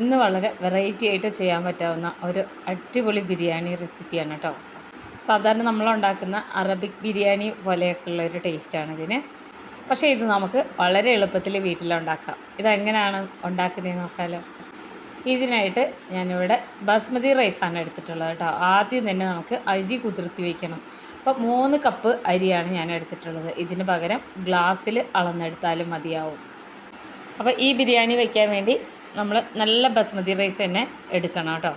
ഇന്ന് വളരെ വെറൈറ്റി ആയിട്ട് ചെയ്യാൻ പറ്റാവുന്ന ഒരു അടിപൊളി ബിരിയാണി റെസിപ്പിയാണ് കേട്ടോ സാധാരണ നമ്മൾ ഉണ്ടാക്കുന്ന അറബിക് ബിരിയാണി പോലെയൊക്കെ ഉള്ള ഒരു ടേസ്റ്റാണ് ഇതിന്. പക്ഷേ ഇത് നമുക്ക് വളരെ എളുപ്പത്തിൽ വീട്ടിലുണ്ടാക്കാം ഇതെങ്ങനെയാണ് ഉണ്ടാക്കുന്നതെന്ന് നോക്കാലോ. ഇതിനായിട്ട് ഞാനിവിടെ ബസ്മതി റൈസാണ് എടുത്തിട്ടുള്ളത് കേട്ടോ ആദ്യം തന്നെ നമുക്ക് അരി കുതിർത്തി വയ്ക്കണം അപ്പോൾ മൂന്ന് കപ്പ് അരിയാണ് ഞാൻ എടുത്തിട്ടുള്ളത്. ഇതിന് പകരം ഗ്ലാസ്സിൽ അളന്നെടുത്താലും മതിയാവും. അപ്പോൾ ഈ ബിരിയാണി വയ്ക്കാൻ വേണ്ടി നമ്മൾ നല്ല ബസ്മതി റൈസ് തന്നെ എടുക്കണം കേട്ടോ.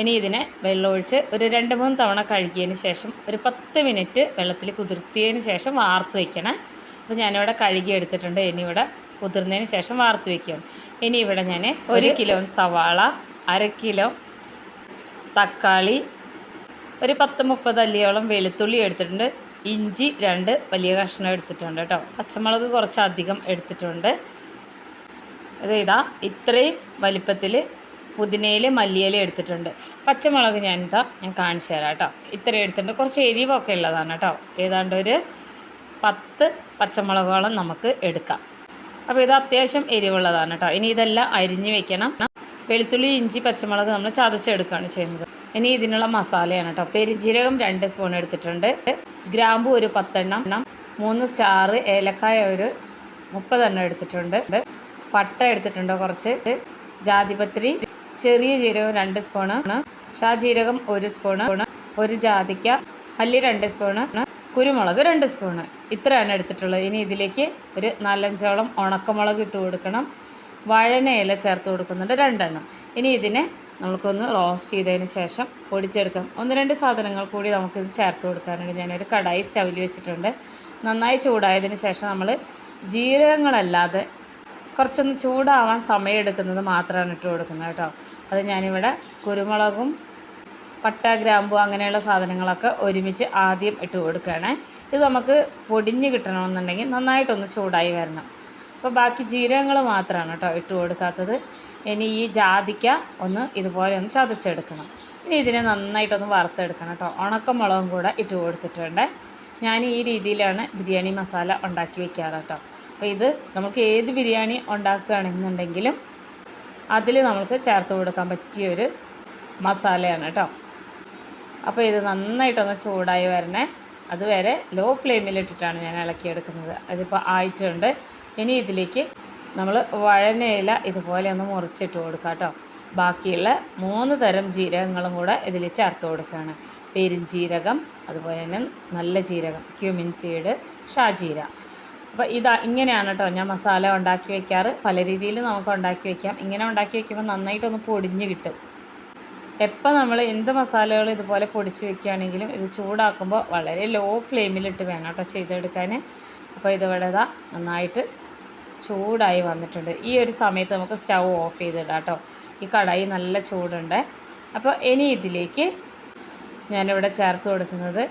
ഇനി ഇതിനെ വെള്ളമൊഴിച്ച് ഒരു രണ്ട് മൂന്ന് തവണ കഴുകിയതിന് ശേഷം ഒരു പത്ത് മിനിറ്റ് വെള്ളത്തിൽ കുതിർത്തിയതിന് ശേഷം വാർത്ത് വയ്ക്കണേ അപ്പോൾ ഞാനിവിടെ കഴുകി എടുത്തിട്ടുണ്ട്. ഇനി ഇവിടെ കുതിർന്നതിന് ശേഷം വാർത്ത് വയ്ക്കുകയാണ് ഇനി ഇവിടെ ഞാൻ ഒരു കിലോ സവാള അര കിലോ തക്കാളി ഒരു പത്ത് മുപ്പത് അല്ലിയോളം വെളുത്തുള്ളി എടുത്തിട്ടുണ്ട്. ഇഞ്ചി രണ്ട് വലിയ കഷ്ണം എടുത്തിട്ടുണ്ട് കേട്ടോ. പച്ചമുളക് കുറച്ചധികം എടുത്തിട്ടുണ്ട്. ഇത് ഇതാ ഇത്രയും വലിപ്പത്തിൽ പുതിനയിൽ മല്ലിയില എടുത്തിട്ടുണ്ട്. പച്ചമുളക് ഞാൻ ഇതാ ഞാൻ കാണിച്ചു തരാം കേട്ടോ. ഇത്രയും എടുത്തിട്ടുണ്ട്. കുറച്ച് എരിവൊക്കെ ഉള്ളതാണ് കേട്ടോ. ഏതാണ്ട് ഒരു പത്ത് പച്ചമുളകോളം നമുക്ക് എടുക്കാം. അപ്പോൾ ഇത് അത്യാവശ്യം എരിവുള്ളതാണ് കേട്ടോ. ഇനി ഇതെല്ലാം അരിഞ്ഞ് വെക്കണം. വെളുത്തുള്ളി ഇഞ്ചി പച്ചമുളക് നമ്മൾ ചതച്ചെടുക്കുകയാണ് ചെയ്യുന്നത്. ഇനി ഇതിനുള്ള മസാലയാണ് കേട്ടോ. പെരിഞ്ജീരകം രണ്ട് സ്പൂൺ എടുത്തിട്ടുണ്ട്. ഗ്രാമ്പു ഒരു പത്തെണ്ണം. മൂന്ന് സ്റ്റാർ ഏലക്കായ ഒരു മുപ്പതെണ്ണം എടുത്തിട്ടുണ്ട്. പട്ട എടുത്തിട്ടുണ്ട് കുറച്ച്? ജാതിപത്രി ചെറിയ ജീരകം രണ്ട് സ്പൂണ് ഷാജീരകം ഒരു സ്പൂണ് ഒരു ജാതിക്ക മല്ലി രണ്ട് സ്പൂണ് കുരുമുളക് രണ്ട് സ്പൂണ്. ഇത്രയാണ് എടുത്തിട്ടുള്ളത്. ഇനി ഇതിലേക്ക് ഒരു നാലഞ്ചോളം ഉണക്കമുളക് ഇട്ട് കൊടുക്കണം. വഴനയില ചേർത്ത് കൊടുക്കുന്നുണ്ട് രണ്ടെണ്ണം. ഇനി ഇതിനെ നമുക്കൊന്ന് റോസ്റ്റ് ചെയ്തതിന് ശേഷം പൊടിച്ചെടുക്കാം. ഒന്ന് രണ്ട് സാധനങ്ങൾ കൂടി നമുക്ക് ചേർത്ത് കൊടുക്കാനുണ്ട്. ഞാനൊരു കടായി സ്റ്റവിൽ വെച്ചിട്ടുണ്ട്. നന്നായി ചൂടായതിന് ശേഷം നമ്മൾ ജീരകങ്ങളല്ലാതെ കുറച്ചൊന്ന് ചൂടാവാൻ സമയമെടുക്കുന്നത് മാത്രമാണ് ഇട്ട് കൊടുക്കുന്നത് കേട്ടോ. അത് ഞാനിവിടെ കുരുമുളകും പട്ട ഗ്രാമ്പു അങ്ങനെയുള്ള സാധനങ്ങളൊക്കെ ഒരുമിച്ച് ആദ്യം ഇട്ട് കൊടുക്കുകയാണ്. ഇത് നമുക്ക് പൊടിഞ്ഞ് കിട്ടണമെന്നുണ്ടെങ്കിൽ നന്നായിട്ടൊന്ന് ചൂടായി വരണം. അപ്പോൾ ബാക്കി ജീരകങ്ങൾ മാത്രമാണ് കേട്ടോ ഇട്ട് കൊടുക്കാത്തത്. ഇനി ഈ ജാതിക്ക ഒന്ന് ഇതുപോലെ ഒന്ന് ചതച്ചെടുക്കണം. ഇനി ഇതിനെ നന്നായിട്ടൊന്ന് വറുത്തെടുക്കണം കേട്ടോ. ഉണക്കമുളകും കൂടെ ഇട്ട് കൊടുത്തിട്ടുണ്ട്. ഞാൻ ഈ രീതിയിലാണ് ബിരിയാണി മസാല ഉണ്ടാക്കി വെക്കാറ് കേട്ടോ. അപ്പോൾ ഇത് നമുക്ക് ഏത് ബിരിയാണി ഉണ്ടാക്കുകയാണെന്നുണ്ടെങ്കിലും അതിൽ നമുക്ക് ചേർത്ത് കൊടുക്കാൻ പറ്റിയ ഒരു മസാലയാണ് കേട്ടോ. അപ്പോൾ ഇത് നന്നായിട്ടൊന്ന് ചൂടായി വരണേ. അതുവരെ ലോ ഫ്ലെയിമിലിട്ടിട്ടാണ് ഞാൻ ഇളക്കിയെടുക്കുന്നത്. അതിപ്പോൾ ആയിട്ടുണ്ട്. ഇനി ഇതിലേക്ക് നമ്മൾ വഴനയില ഇതുപോലെ ഒന്ന് മുറിച്ചിട്ട് കൊടുക്കാം കേട്ടോ. ബാക്കിയുള്ള മൂന്ന് തരം ജീരകങ്ങളും കൂടെ ഇതിൽ ചേർത്ത് കൊടുക്കുകയാണ്. പെരുംജീരകം അതുപോലെ തന്നെ നല്ല ജീരകം ക്യുമിൻ സീഡ് ഷാജീര. അപ്പോൾ ഇതാ ഇങ്ങനെയാണ് കേട്ടോ ഞാൻ മസാല ഉണ്ടാക്കി വെക്കാറ്. പല രീതിയിൽ നമുക്ക് ഉണ്ടാക്കി വെക്കാം. ഇങ്ങനെ ഉണ്ടാക്കി വെക്കുമ്പോൾ നന്നായിട്ടൊന്ന് പൊടിഞ്ഞ് കിട്ടും. എപ്പോൾ നമ്മൾ എന്ത് മസാലകൾ ഇതുപോലെ പൊടിച്ച് വെക്കുകയാണെങ്കിലും ഇത് ചൂടാക്കുമ്പോൾ വളരെ ലോ ഫ്ലെയിമിലിട്ട് വേണം കേട്ടോ ചെയ്തെടുക്കാൻ അപ്പോൾ ഇതിവിടെ ഇതാ നന്നായിട്ട് ചൂടായി വന്നിട്ടുണ്ട്. ഈ ഒരു സമയത്ത് നമുക്ക് സ്റ്റൗ ഓഫ് ചെയ്തിടാം കേട്ടോ ഈ കടായി നല്ല ചൂടുണ്ട്. അപ്പോൾ ഇനി ഇതിലേക്ക് ഞാനിവിടെ ചേർത്ത് കൊടുക്കുന്നത്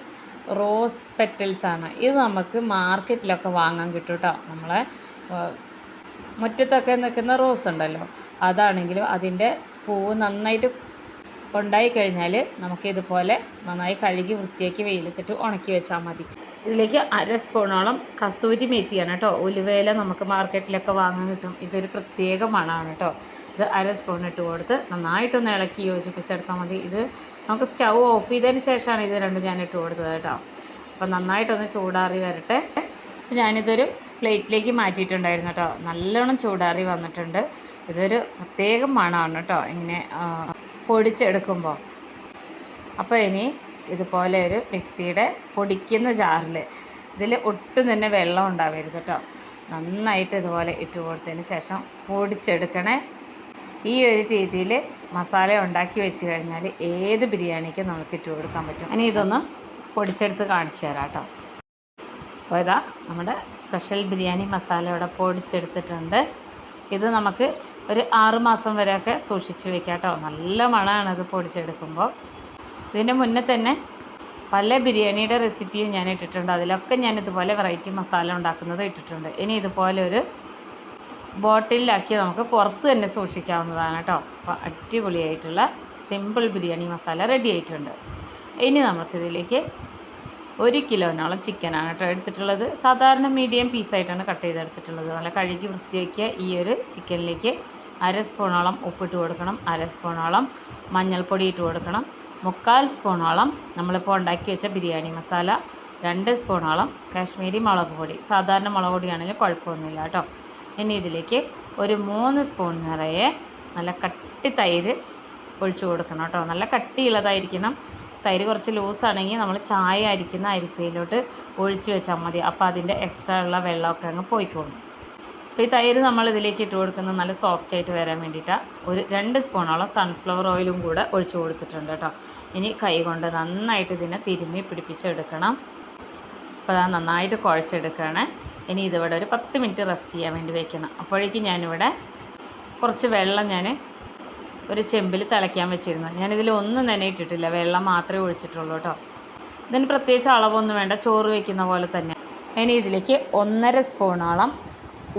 റോസ് പെറ്റൽസ് ആണ്. ഇത് നമുക്ക് മാർക്കറ്റിലൊക്കെ വാങ്ങാൻ കിട്ടും കേട്ടോ നമ്മളെ മുറ്റത്തൊക്കെ നിൽക്കുന്ന റോസ് ഉണ്ടല്ലോ. അതാണെങ്കിലും അതിന്റെ പൂവ് നന്നായിട്ട് ഉണ്ടായി കഴിഞ്ഞാൽ നമുക്ക് ഇതുപോലെ നന്നായി കഴുകി വൃത്തിയാക്കി വെയിലത്തിട്ട് ഉണക്കി വെച്ചാൽ മതി. ഇതിലേക്ക് അര സ്പൂണോളം കസൂരി മേത്തിയാണ് കേട്ടോ. ഉലുവേല നമുക്ക് മാർക്കറ്റിലൊക്കെ വാങ്ങാൻ കിട്ടും. ഇതൊരു പ്രത്യേക മണമാണ് കേട്ടോ. ഇത് അര സ്പൂൺ ഇട്ട് കൊടുത്ത് നന്നായിട്ടൊന്ന് ഇളക്കി യോജിപ്പിച്ചെടുത്താൽ മതി. ഇത് നമുക്ക് സ്റ്റൗ ഓഫ് ചെയ്തതിന് ശേഷമാണ് ഇത് രണ്ടും ഞാൻ ഇട്ട് കൊടുത്തത് കേട്ടോ. അപ്പോൾ നന്നായിട്ടൊന്ന് ചൂടാറി വരട്ടെ. ഞാനിതൊരു പ്ലേറ്റിലേക്ക് മാറ്റിയിട്ടുണ്ടായിരുന്നു കേട്ടോ. നല്ലോണം ചൂടാറി വന്നിട്ടുണ്ട്. ഇതൊരു പ്രത്യേകം മണമാണ് കേട്ടോ. ഇങ്ങനെ പൊടിച്ചെടുക്കുമ്പോൾ അപ്പോൾ ഇനി ഇതുപോലെ ഒരു മിക്സിയുടെ പൊടിക്കുന്ന ജാറിൽ ഇതിൽ ഒട്ടും തന്നെ വെള്ളം ഉണ്ടാവരുത് കേട്ടോ. നന്നായിട്ട് ഇതുപോലെ ഇട്ട് കൊടുത്തതിന് ശേഷം പൊടിച്ചെടുക്കണേ. ഈ ഒരു രീതിയിൽ മസാല ഉണ്ടാക്കി വെച്ച് കഴിഞ്ഞാൽ ഏത് ബിരിയാണിക്കും നമുക്ക് ഇട്ട് കൊടുക്കാൻ പറ്റും? ഇനി ഇതൊന്ന് പൊടിച്ചെടുത്ത് കാണിച്ചു തരാം കേട്ടോ. അപ്പോൾ ഇതാ നമ്മുടെ സ്പെഷ്യൽ ബിരിയാണി മസാല ഇവിടെ പൊടിച്ചെടുത്തിട്ടുണ്ട്. ഇത് നമുക്ക് ഒരു ആറ് മാസം വരെയൊക്കെ സൂക്ഷിച്ച് വെക്കാം കേട്ടോ. നല്ല മണമാണ് ഇത് പൊടിച്ചെടുക്കുമ്പോൾ. ഇതിന്റെ മുന്നേ തന്നെ പല ബിരിയാണിയുടെ റെസിപ്പിയും ഞാൻ ഇട്ടിട്ടുണ്ട്. അതിലൊക്കെ ഞാൻ ഇതുപോലെ വെറൈറ്റി മസാല ഉണ്ടാക്കുന്നത് ഇട്ടിട്ടുണ്ട്. ഇനി ഇതുപോലെ ഒരു ബോട്ടിലാക്കി നമുക്ക് പുറത്ത് തന്നെ സൂക്ഷിക്കാവുന്നതാണ് കേട്ടോ. അപ്പോൾ അടിപൊളിയായിട്ടുള്ള സിമ്പിൾ ബിരിയാണി മസാല റെഡി ആയിട്ടുണ്ട്. ഇനി നമുക്കിതിലേക്ക് ഒരു കിലോനോളം ചിക്കനാണ് കേട്ടോ എടുത്തിട്ടുള്ളത്. സാധാരണ മീഡിയം പീസായിട്ടാണ് കട്ട് ചെയ്തെടുത്തിട്ടുള്ളത്. നല്ല കഴുകി വൃത്തിയാക്കിയ ഈ ഒരു ചിക്കനിലേക്ക് അര സ്പൂണോളം ഉപ്പിട്ട് കൊടുക്കണം. അര സ്പൂണോളം മഞ്ഞൾപ്പൊടി ഇട്ട് കൊടുക്കണം. മുക്കാൽ സ്പൂണോളം നമ്മളിപ്പോൾ ഉണ്ടാക്കി വെച്ച ബിരിയാണി മസാല. രണ്ട് സ്പൂണോളം കാശ്മീരി മുളക് പൊടി. സാധാരണ മുളക് പൊടിയാണെങ്കിൽ കുഴപ്പമൊന്നുമില്ല കേട്ടോ. ഇനി ഇതിലേക്ക് ഒരു മൂന്ന് സ്പൂൺ നിറയെ നല്ല കട്ടി തൈര് ഒഴിച്ചു കൊടുക്കണം കേട്ടോ. നല്ല കട്ടിയുള്ളതായിരിക്കണം. തൈര് കുറച്ച് ലൂസാണെങ്കിൽ നമ്മൾ ചായ അരിക്കുന്ന അരിപ്പയിലോട്ട് ഒഴിച്ച് വെച്ചാൽ മതി. അപ്പോൾ അതിന്റെ എക്സ്ട്രാ ഉള്ള വെള്ളമൊക്കെ അങ്ങ് പോയിക്കോളും. അപ്പോൾ ഈ തൈര് നമ്മൾ ഇതിലേക്ക് ഇട്ട് കൊടുക്കുന്നത് നല്ല സോഫ്റ്റ് ആയിട്ട് വരാൻ വേണ്ടിയിട്ടാണ് ഒരു രണ്ട് സ്പൂണോളം സൺഫ്ലവർ ഓയിലും കൂടെ ഒഴിച്ച് കൊടുത്തിട്ടുണ്ട് കേട്ടോ. ഇനി കൈ കൊണ്ട് നന്നായിട്ട് ഇതിനെ തിരുമ്മി പിടിപ്പിച്ചെടുക്കണം. അപ്പോൾ അത് നന്നായിട്ട് കുഴച്ചെടുക്കുകയാണ്. ഇനി ഇതിവിടെ ഒരു പത്ത് മിനിറ്റ് റെസ്റ്റ് ചെയ്യാൻ വേണ്ടി വെക്കണം. അപ്പോഴേക്കും ഞാനിവിടെ കുറച്ച് വെള്ളം ഞാൻ ഒരു ചെമ്പിൽ തിളയ്ക്കാൻ വെച്ചിരുന്നു. ഞാനിതിൽ ഒന്നും തന്നെ ഇട്ടിട്ടില്ല. വെള്ളം മാത്രമേ ഒഴിച്ചിട്ടുള്ളൂ കേട്ടോ. ഇതിന് പ്രത്യേകിച്ച് അളവൊന്നും വേണ്ട. ചോറ് വയ്ക്കുന്ന പോലെ തന്നെ. ഇനി ഇതിലേക്ക് ഒന്നര സ്പൂണോളം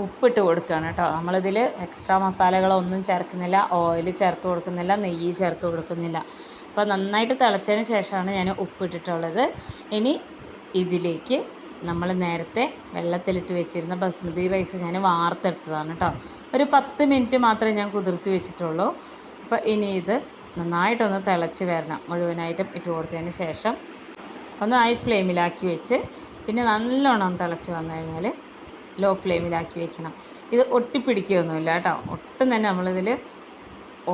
ഉപ്പിട്ട് കൊടുക്കുകയാണ് കേട്ടോ. നമ്മളിതിൽ എക്സ്ട്രാ മസാലകളൊന്നും ചേർക്കുന്നില്ല. ഓയിൽ ചേർത്ത് കൊടുക്കുന്നില്ല. നെയ്യ് ചേർത്ത് കൊടുക്കുന്നില്ല. അപ്പോൾ നന്നായിട്ട് തിളച്ചതിന് ശേഷമാണ് ഞാൻ ഉപ്പിട്ടിട്ടുള്ളത്. ഇനി ഇതിലേക്ക് നമ്മൾ നേരത്തെ വെള്ളത്തിലിട്ട് വെച്ചിരുന്ന ബസ്മതി റൈസ് ഞാൻ വാർത്തെടുത്തതാണ് കേട്ടോ. ഒരു പത്ത് മിനിറ്റ് മാത്രമേ ഞാൻ കുതിർത്തി വെച്ചിട്ടുള്ളൂ. അപ്പോൾ ഇനി ഇത് നന്നായിട്ടൊന്ന് തിളച്ച് വരണം. മുഴുവനായിട്ടും ഇട്ട് കൊടുത്തതിന് ശേഷം ഒന്ന് ഹൈ ഫ്ലെയിമിലാക്കി വെച്ച് പിന്നെ നല്ലോണം തിളച്ച് വന്നു കഴിഞ്ഞാൽ ലോ ഫ്ലെയിമിലാക്കി വെക്കണം. ഇത് ഒട്ടിപ്പിടിക്കുകയൊന്നുമില്ല കേട്ടോ. ഒട്ടും തന്നെ നമ്മളിതിൽ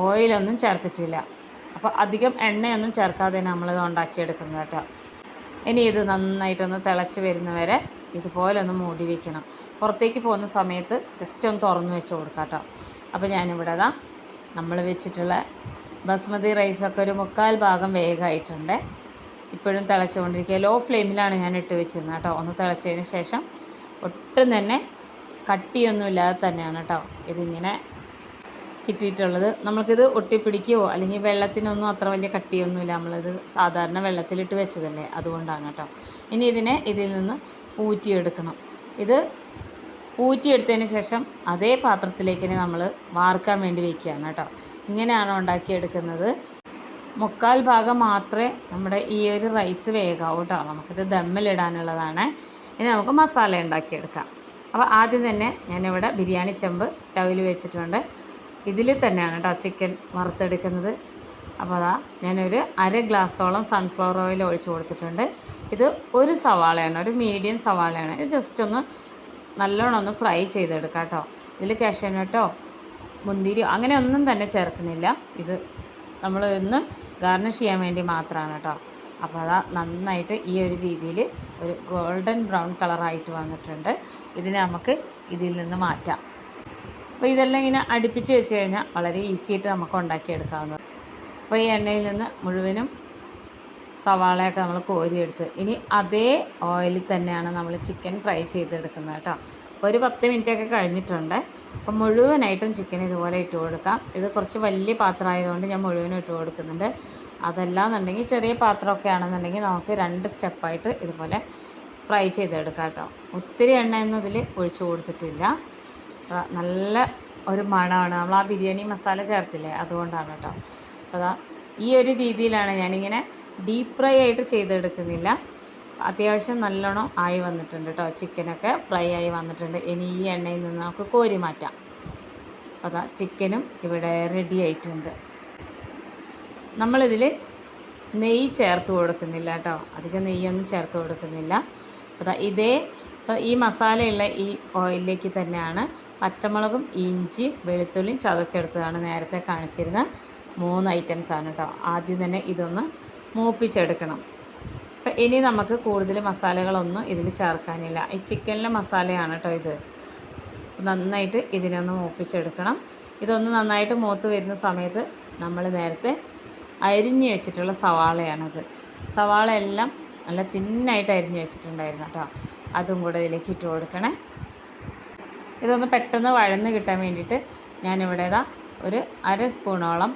ഓയിലൊന്നും ചേർത്തിട്ടില്ല. അപ്പോൾ അധികം എണ്ണയൊന്നും ചേർക്കാതെ നമ്മളിത് ഉണ്ടാക്കിയെടുക്കുന്നത് കേട്ടോ. ഇനി ഇത് നന്നായിട്ടൊന്ന് തിളച്ച് വരുന്നവരെ ഇതുപോലെ ഒന്ന് മൂടി വയ്ക്കണം പുറത്തേക്ക് പോകുന്ന സമയത്ത് ജസ്റ്റ് ഒന്ന് തുറന്ന് വെച്ച് കൊടുക്കാം കേട്ടോ അപ്പോൾ ഞാനിവിടെ ഇതാ നമ്മൾ വെച്ചിട്ടുള്ള ബസ്മതി റൈസൊക്കെ ഒരു മുക്കാൽ ഭാഗം വേഗമായിട്ടുണ്ട് ഇപ്പോഴും തിളച്ചുകൊണ്ടിരിക്കുക. ലോ ഫ്ലെയിമിലാണ് ഞാൻ ഇട്ട് വെച്ചിരുന്നത് കേട്ടോ. ഒന്ന് തിളച്ചതിന് ശേഷം ഒട്ടും തന്നെ കട്ടിയൊന്നുമില്ലാതെ തന്നെയാണ് കേട്ടോ. ഇതിങ്ങനെ കിട്ടിയിട്ടുള്ളത്. നമ്മൾക്കിത് ഒട്ടിപ്പിടിക്കുകയോ അല്ലെങ്കിൽ വെള്ളത്തിനൊന്നും അത്ര വലിയ കട്ടിയൊന്നുമില്ല. നമ്മളിത് സാധാരണ വെള്ളത്തിലിട്ട് വെച്ചതല്ലേ? അതുകൊണ്ടാണ് കേട്ടോ. ഇനി ഇതിനെ ഇതിൽ നിന്ന് ഊറ്റിയെടുക്കണം. ഇത് ഊറ്റിയെടുത്തതിന് ശേഷം അതേ പാത്രത്തിലേക്ക് തന്നെ നമ്മൾ വാർക്കാൻ വേണ്ടി വയ്ക്കുകയാണ് കേട്ടോ. ഇങ്ങനെയാണ് ഉണ്ടാക്കിയെടുക്കുന്നത്. മുക്കാൽ ഭാഗം മാത്രമേ നമ്മുടെ ഈ ഒരു റൈസ് വേകാവൂ കേട്ടോ. നമുക്കിത് ദമ്മിലിടാനുള്ളതാണ്. ഇനി നമുക്ക് മസാല ഉണ്ടാക്കിയെടുക്കാം. അപ്പോൾ ആദ്യം തന്നെ ഞാനിവിടെ ബിരിയാണി ചെമ്പ് സ്റ്റൗവിൽ വെച്ചിട്ടുണ്ട്. ഇതിൽ തന്നെയാണ് കേട്ടോ ചിക്കൻ വറുത്തെടുക്കുന്നത്. അപ്പോൾ അതാ ഞാനൊരു അര ഗ്ലാസ്സോളം സൺഫ്ലവർ ഓയിൽ ഒഴിച്ച് കൊടുത്തിട്ടുണ്ട്. ഇത് ഒരു സവാളയാണ് ഒരു മീഡിയം സവാളയാണ്. ഇത് ജസ്റ്റ് ഒന്ന് നല്ലോണം ഒന്ന് ഫ്രൈ ചെയ്തെടുക്കാം കേട്ടോ. ഇതിൽ കാഷ്യനട്ടോ മുന്തിരിയോ അങ്ങനെ ഒന്നും തന്നെ ചേർക്കുന്നില്ല. ഇത് നമ്മൾ ഒന്ന് ഗാർണിഷ് ചെയ്യാൻ വേണ്ടി മാത്രമാണ് കേട്ടോ. അപ്പോൾ അതാ നന്നായിട്ട് ഈ ഒരു രീതിയിൽ ഒരു ഗോൾഡൻ ബ്രൗൺ കളറായിട്ട് വന്നിട്ടുണ്ട്. ഇതിനെ നമുക്ക് ഇതിൽ നിന്ന് മാറ്റാം. അപ്പോൾ ഇതെല്ലാം ഇങ്ങനെ അടുപ്പിച്ച് വെച്ച് കഴിഞ്ഞാൽ വളരെ ഈസി ആയിട്ട് നമുക്ക് ഉണ്ടാക്കിയെടുക്കാവുന്നത് അപ്പോൾ ഈ എണ്ണയിൽ നിന്ന് മുഴുവനും സവാളയൊക്കെ നമ്മൾ കോരിയെടുത്ത് ഇനി അതേ ഓയിലിൽ തന്നെയാണ് നമ്മൾ ചിക്കൻ ഫ്രൈ ചെയ്തെടുക്കുന്നത് കേട്ടോ. അപ്പോൾ ഒരു പത്ത് മിനിറ്റൊക്കെ കഴിഞ്ഞിട്ടുണ്ട്. അപ്പോൾ മുഴുവനായിട്ടും ചിക്കൻ ഇതുപോലെ ഇട്ട് കൊടുക്കാം. ഇത് കുറച്ച് വലിയ പാത്രം ആയതുകൊണ്ട് ഞാൻ മുഴുവനും ഇട്ട് കൊടുക്കുന്നുണ്ട്. അതല്ലാന്നുണ്ടെങ്കിൽ ചെറിയ പാത്രമൊക്കെ ആണെന്നുണ്ടെങ്കിൽ നമുക്ക് രണ്ട് സ്റ്റെപ്പായിട്ട് ഇതുപോലെ ഫ്രൈ ചെയ്തെടുക്കാം കേട്ടോ. ഒത്തിരി എണ്ണ ഇതിൽ ഒഴിച്ചു കൊടുത്തിട്ടില്ല. നല്ല ഒരു മണമാണ്. നമ്മൾ ആ ബിരിയാണി മസാല ചേർത്തില്ലേ? അതുകൊണ്ടാണ് കേട്ടോ. അതാ ഈ ഒരു രീതിയിലാണ് ഞാനിങ്ങനെ ഡീപ്പ് ഫ്രൈ ആയിട്ട് ചെയ്തെടുക്കുന്നില്ല. അത്യാവശ്യം നല്ലോണം ആയി വന്നിട്ടുണ്ട് കേട്ടോ. ചിക്കനൊക്കെ ഫ്രൈ ആയി വന്നിട്ടുണ്ട്. ഇനി ഈ എണ്ണയിൽ നിന്ന് നമുക്ക് കോരി മാറ്റാം. അതാ ചിക്കനും ഇവിടെ റെഡി ആയിട്ടുണ്ട്. നമ്മളിതിൽ നെയ്യ് ചേർത്ത് കൊടുക്കുന്നില്ല കേട്ടോ. അധികം നെയ്യൊന്നും ചേർത്ത് കൊടുക്കുന്നില്ല. അതാ ഇതേ ഈ മസാലയുള്ള ഈ ഓയിലിലേക്ക് തന്നെയാണ് പച്ചമുളകും ഇഞ്ചിയും വെളുത്തുള്ളിയും ചതച്ചെടുത്തതാണ് നേരത്തെ കാണിച്ചിരുന്ന മൂന്ന് ഐറ്റംസ് ആണ് കേട്ടോ ആദ്യം തന്നെ ഇതൊന്ന് മൂപ്പിച്ചെടുക്കണം. അപ്പം ഇനി നമുക്ക് കൂടുതൽ മസാലകളൊന്നും ഇതിൽ ചേർക്കാനില്ല. ഈ ചിക്കനിലെ മസാലയാണ് കേട്ടോ ഇത്. നന്നായിട്ട് ഇതിനൊന്ന് മൂപ്പിച്ചെടുക്കണം. ഇതൊന്ന് നന്നായിട്ട് മൂത്ത് വരുന്ന സമയത്ത് നമ്മൾ നേരത്തെ അരിഞ്ഞ് വെച്ചിട്ടുള്ള സവാളയാണത്. സവാള എല്ലാം നല്ല തിന്നായിട്ട് അരിഞ്ഞ് വെച്ചിട്ടുണ്ടായിരുന്നു കേട്ടോ അതും കൂടെ ഇതിലേക്ക് ഇട്ട് കൊടുക്കണേ. ഇതൊന്ന് പെട്ടെന്ന് വഴന്ന് കിട്ടാൻ വേണ്ടിയിട്ട് ഞാനിവിടെ ഇതാ ഒരു അര സ്പൂണോളം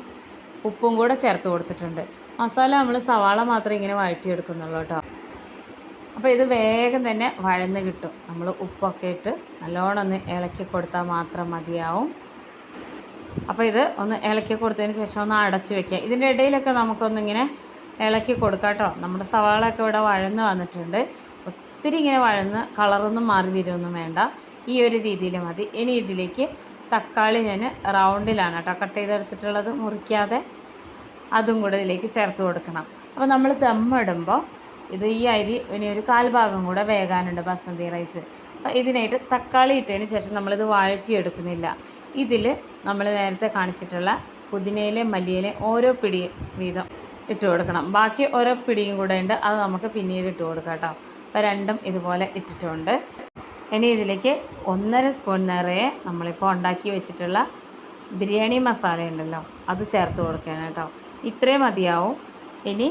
ഉപ്പും കൂടെ ചേർത്ത് കൊടുത്തിട്ടുണ്ട്. മസാല നമ്മൾ സവാള മാത്രം ഇങ്ങനെ വഴറ്റിയെടുക്കുന്നുള്ളൂ കേട്ടോ. അപ്പോൾ ഇത് വേഗം തന്നെ വഴന്ന് കിട്ടും. നമ്മൾ ഉപ്പൊക്കെ ഇട്ട് നല്ലോണം ഒന്ന് ഇളക്കി കൊടുത്താൽ മാത്രം മതിയാവും. അപ്പോൾ ഇത് ഒന്ന് ഇളക്കി കൊടുത്തതിന് ശേഷം ഒന്ന് അടച്ച് വെക്കുക. ഇതിന്റെ ഇടയിലൊക്കെ നമുക്കൊന്നിങ്ങനെ ഇളക്കി കൊടുക്കാം കേട്ടോ. നമ്മുടെ സവാളയൊക്കെ ഇവിടെ വഴന്ന് വന്നിട്ടുണ്ട്. ഒത്തിരി ഇങ്ങനെ വഴന്ന് കളറൊന്നും മാറി വരുമൊന്നും വേണ്ട. ഈ ഒരു രീതിയിൽ മതി. ഇനി ഇതിലേക്ക് തക്കാളി ഞാൻ റൗണ്ടിലാണ് കേട്ടോ കട്ട് ചെയ്തെടുത്തിട്ടുള്ളത്. മുറിക്കാതെ അതും കൂടെ ഇതിലേക്ക് ചേർത്ത് കൊടുക്കണം. അപ്പോൾ നമ്മൾ ദമ്മിടുമ്പോൾ ഇത് ഈ അരി ഇനി ഒരു കാൽഭാഗം കൂടെ വേകാനുണ്ട് ബാസ്മതി റൈസ്. അപ്പോൾ ഇതിനായിട്ട് തക്കാളി ഇട്ടതിന് ശേഷം നമ്മളിത് വഴറ്റിയെടുക്കുന്നില്ല. ഇതിൽ നമ്മൾ നേരത്തെ കാണിച്ചിട്ടുള്ള പുതിനയിലെ മല്ലിയിലെ ഓരോ പിടി വീതം ഇട്ട് കൊടുക്കണം. ബാക്കി ഓരോ പിടിയും കൂടെ ഉണ്ട്. അത് നമുക്ക് പിന്നീട് ഇട്ട് കൊടുക്കാം കേട്ടോ. അപ്പോൾ രണ്ടും ഇതുപോലെ ഇട്ടിട്ടുണ്ട്. ഇനി ഇതിലേക്ക് ഒന്നര സ്പൂൺ നിറയെ നമ്മളിപ്പോൾ ഉണ്ടാക്കി വെച്ചിട്ടുള്ള ബിരിയാണി മസാല ഉണ്ടല്ലോ അത് ചേർത്ത് കൊടുക്കണം കേട്ടോ. ഇത്രയും മതിയാവും. ഇനി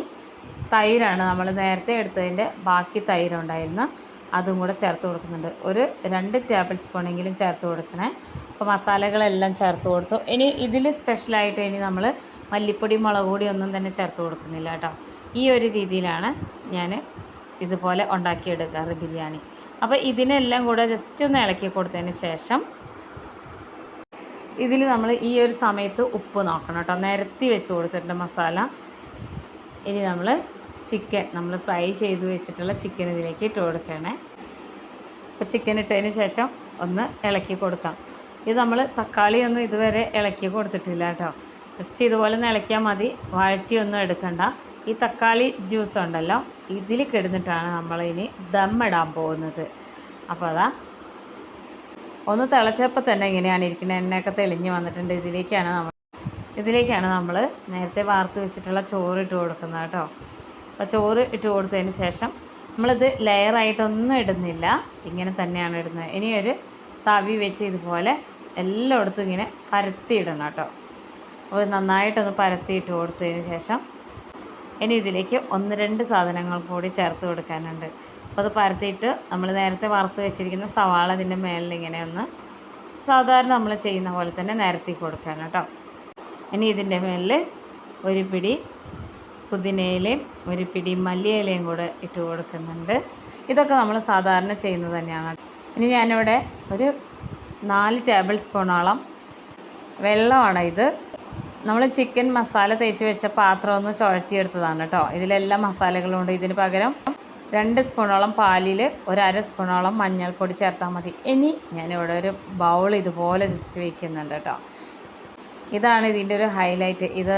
തൈരാണ് നമ്മൾ നേരത്തെ എടുത്തതിന്റെ ബാക്കി തൈരുണ്ടായിരുന്നു അതും കൂടെ ചേർത്ത് കൊടുക്കുന്നുണ്ട്. ഒരു രണ്ട് ടേബിൾ സ്പൂണെങ്കിലും ചേർത്ത് കൊടുക്കണേ. അപ്പോൾ മസാലകളെല്ലാം ചേർത്ത് കൊടുത്തു. ഇനി ഇതിൽ സ്പെഷ്യലായിട്ട് ഇനി നമ്മൾ മല്ലിപ്പൊടി മുളക് പൊടി ഒന്നും തന്നെ ചേർത്ത് കൊടുക്കുന്നില്ല കേട്ടോ. ഈ ഒരു രീതിയിലാണ് ഞാൻ ഇതുപോലെ ഉണ്ടാക്കിയെടുക്കാറ് ബിരിയാണി. അപ്പോൾ ഇതിനെല്ലാം കൂടെ ജസ്റ്റ് ഒന്ന് ഇളക്കി കൊടുത്തതിന് ശേഷം ഇതിൽ നമ്മൾ ഈ ഒരു സമയത്ത് ഉപ്പ് നോക്കണം കേട്ടോ. നിരത്തി വെച്ച് കൊടുത്തിട്ടുണ്ട് മസാല. ഇനി നമ്മൾ ചിക്കൻ നമ്മൾ ഫ്രൈ ചെയ്ത് വെച്ചിട്ടുള്ള ചിക്കൻ ഇതിലേക്ക് ഇട്ട് കൊടുക്കണേ. അപ്പോൾ ചിക്കൻ ഇട്ടതിന് ശേഷം ഒന്ന് ഇളക്കി കൊടുക്കാം. ഇത് നമ്മൾ തക്കാളി ഒന്നും ഇതുവരെ ഇളക്കി കൊടുത്തിട്ടില്ല കേട്ടോ. ജസ്റ്റ് ഇതുപോലെ ഒന്ന് ഇളക്കിയാൽ മതി. ഒന്നും എടുക്കണ്ട. ഈ തക്കാളി ജ്യൂസ് ഉണ്ടല്ലോ ഇതിൽ കിടന്നിട്ടാണ് നമ്മൾ ഇനി ദമ്മിടാൻ പോകുന്നത്. അപ്പോൾ അതാ ഒന്ന് തിളച്ചപ്പോൾ തന്നെ ഇങ്ങനെയാണ് ഇരിക്കുന്നത് എണ്ണയൊക്കെ തെളിഞ്ഞ് വന്നിട്ടുണ്ട്. ഇതിലേക്കാണ് നമ്മൾ ഇതിലേക്കാണ് നമ്മൾ നേരത്തെ വാർത്ത് വെച്ചിട്ടുള്ള ചോറ് ഇട്ട് കൊടുക്കുന്നത് കേട്ടോ. അപ്പോൾ ചോറ് ഇട്ട് കൊടുത്തതിന് ശേഷം നമ്മളിത് ലെയറായിട്ടൊന്നും ഇടുന്നില്ല. ഇങ്ങനെ തന്നെയാണ് ഇടുന്നത്. ഇനി ഒരു തവി വെച്ച് ഇതുപോലെ എല്ലായിടത്തും ഇങ്ങനെ പരത്തിയിടണം കേട്ടോ. അപ്പോൾ നന്നായിട്ടൊന്ന് പരത്തിയിട്ട് കൊടുത്തതിന് ശേഷം ഇനി ഇതിലേക്ക് ഒന്ന് രണ്ട് സാധനങ്ങൾ കൂടി ചേർത്ത് കൊടുക്കാനുണ്ട്. അപ്പോൾ അത് പരത്തിയിട്ട് നമ്മൾ നേരത്തെ വറുത്ത് വെച്ചിരിക്കുന്ന സവാള അതിന്റെ മേളിൽ ഇങ്ങനെ ഒന്ന് സാധാരണ നമ്മൾ ചെയ്യുന്ന പോലെ തന്നെ നിരത്തി കൊടുക്കാൻ കേട്ടോ. ഇനി ഇതിന്റെ മേളിൽ ഒരു പിടി പുതിനയിലയും ഒരു പിടി മല്ലിയിലയും കൂടെ ഇട്ട് കൊടുക്കുന്നുണ്ട്. ഇതൊക്കെ നമ്മൾ സാധാരണ ചെയ്യുന്നത് തന്നെയാണ്. ഇനി ഞാനിവിടെ ഒരു നാല് ടേബിൾ സ്പൂണോളം വെള്ളമാണ് ഇത് നമ്മൾ ചിക്കൻ മസാല തേച്ച് വെച്ച പാത്രം ഒന്ന് ചുഴറ്റിയെടുത്തതാണ് കേട്ടോ ഇതിലെല്ലാം മസാലകളും ഉണ്ട് ഇതിന് പകരം രണ്ട് സ്പൂണോളം പാലിൽ ഒരു അര സ്പൂണോളം മഞ്ഞൾപ്പൊടി ചേർത്താൽ മതി. ഇനി ഞാനിവിടെ ഒരു ബൗൾ ഇതുപോലെ ജസ്റ്റ് വയ്ക്കുന്നുണ്ട് കേട്ടോ ഇതാണ് ഇതിന്റെ ഒരു ഹൈലൈറ്റ് ഇത്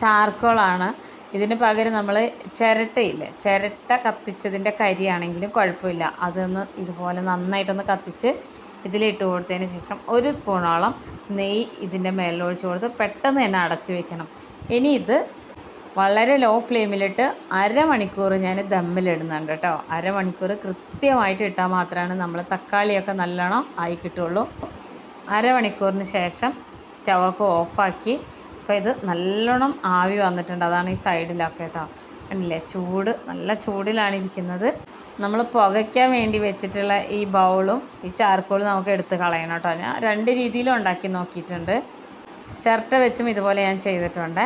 ചാർക്കോളാണ്. ഇതിന് പകരം നമ്മൾ ചിരട്ടയില്ലേ? ചിരട്ട കത്തിച്ചതിന്റെ കരിയാണെങ്കിലും കുഴപ്പമില്ല. അതൊന്ന് ഇതുപോലെ നന്നായിട്ടൊന്ന് കത്തിച്ച് ഇതിലിട്ട് കൊടുത്തതിന് ശേഷം ഒരു സ്പൂണോളം നെയ്യ് ഇതിന്റെ മേളിൽ ഒഴിച്ച് കൊടുത്ത് പെട്ടെന്ന് തന്നെ അടച്ച് വെക്കണം. ഇനി ഇത് വളരെ ലോ ഫ്ലെയിമിലിട്ട് അരമണിക്കൂർ ഞാൻ ദമ്മിലിടുന്നുണ്ട് കേട്ടോ. അരമണിക്കൂർ കൃത്യമായിട്ട് ഇട്ടാൽ മാത്രമാണ് നമ്മൾ തക്കാളിയൊക്കെ നല്ലോണം ആയി കിട്ടുള്ളൂ അരമണിക്കൂറിന് ശേഷം സ്റ്റവൊക്കെ ഓഫാക്കി. അപ്പോൾ ഇത് നല്ലോണം ആവി വന്നിട്ടുണ്ട്. അതാണ് ഈ സൈഡിലൊക്കെ കേട്ടോ. കണ്ടില്ലേ? ചൂട് നല്ല ചൂടിലാണ് ഇരിക്കുന്നത്. നമ്മൾ പുകയ്ക്കാൻ വേണ്ടി വെച്ചിട്ടുള്ള ഈ ബൗളും ഈ ചാർക്കോളും നമുക്ക് എടുത്ത് കളയണം കേട്ടോ. ഞാൻ രണ്ട് രീതിയിലും ഉണ്ടാക്കി നോക്കിയിട്ടുണ്ട്. ചിരട്ട വെച്ചും ഇതുപോലെ ഞാൻ ചെയ്തിട്ടുണ്ട്.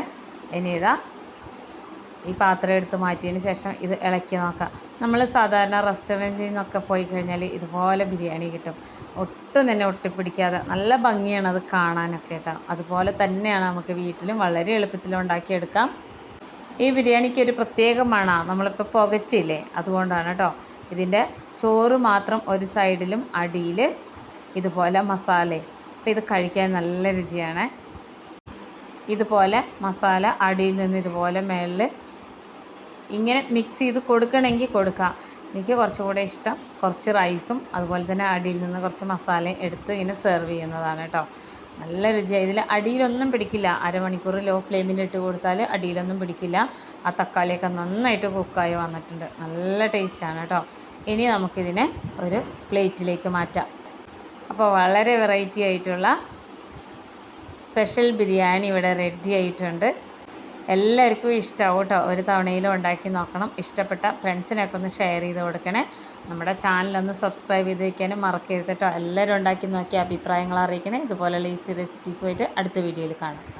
ഇനി ഇതാ ഈ പാത്രം എടുത്ത് മാറ്റിയതിന് ശേഷം ഇത് ഇളക്കി നോക്കാം. നമ്മൾ സാധാരണ റെസ്റ്റോറന്റിൽ നിന്നൊക്കെ പോയി കഴിഞ്ഞാൽ ഇതുപോലെ ബിരിയാണി കിട്ടും. ഒട്ടും തന്നെ ഒട്ടിപ്പിടിക്കാതെ നല്ല ഭംഗിയാണ് അത് കാണാനൊക്കെ കേട്ടോ. അതുപോലെ തന്നെയാണ് നമുക്ക് വീട്ടിലും വളരെ എളുപ്പത്തിൽ ഉണ്ടാക്കിയെടുക്കാം. ഈ ബിരിയാണിക്ക് ഒരു പ്രത്യേക മണമാണ് നമ്മളിപ്പോൾ പുകച്ചില്ലേ? അതുകൊണ്ടാണ് കേട്ടോ. ഇതിന്റെ ചോറ് മാത്രം ഒരു സൈഡിലും അടിയിൽ ഇതുപോലെ മസാല. അപ്പോൾ ഇത് കഴിക്കാൻ നല്ല രുചിയാണ്. ഇതുപോലെ മസാല അടിയിൽ നിന്ന് ഇതുപോലെ മേളിൽ ഇങ്ങനെ മിക്സ് ചെയ്ത് കൊടുക്കണമെങ്കിൽ കൊടുക്കാം. എനിക്ക് കുറച്ചുകൂടെ ഇഷ്ടം. കുറച്ച് റൈസും അതുപോലെ തന്നെ അടിയിൽ നിന്ന് കുറച്ച് മസാലയും എടുത്ത് ഇങ്ങനെ സെർവ് ചെയ്യുന്നതാണ് കേട്ടോ. നല്ല രുചിയാണ് ഇതിൽ അടിയിലൊന്നും പിടിക്കില്ല. അരമണിക്കൂർ ലോ ഫ്ലെയിമിൽ ഇട്ട് കൊടുത്താൽ അടിയിലൊന്നും പിടിക്കില്ല. ആ തക്കാളിയൊക്കെ നന്നായിട്ട് കുക്കായി വന്നിട്ടുണ്ട്. നല്ല ടേസ്റ്റാണ് കേട്ടോ. ഇനി നമുക്കിതിനെ ഒരു പ്ലേറ്റിലേക്ക് മാറ്റാം. അപ്പോൾ വളരെ വെറൈറ്റി ആയിട്ടുള്ള സ്പെഷ്യൽ ബിരിയാണി ഇവിടെ റെഡി ആയിട്ടുണ്ട്. എല്ലാവർക്കും ഇഷ്ടമാവും കേട്ടോ. ഒരു തവണയിലും ഉണ്ടാക്കി നോക്കണം. ഇഷ്ടപ്പെട്ട ഫ്രണ്ട്സിനൊക്കെ ഒന്ന് ഷെയർ ചെയ്ത് കൊടുക്കണേ. നമ്മുടെ ചാനലൊന്ന് സബ്സ്ക്രൈബ് ചെയ്ത് വയ്ക്കാനും മറക്കരുത് കേട്ടോ. എല്ലാവരും ഉണ്ടാക്കി നോക്കി അഭിപ്രായങ്ങൾ അറിയിക്കണേ. ഇതുപോലെയുള്ള ഈസി റെസിപ്പീസുമായിട്ട് അടുത്ത വീഡിയോയിൽ കാണാം.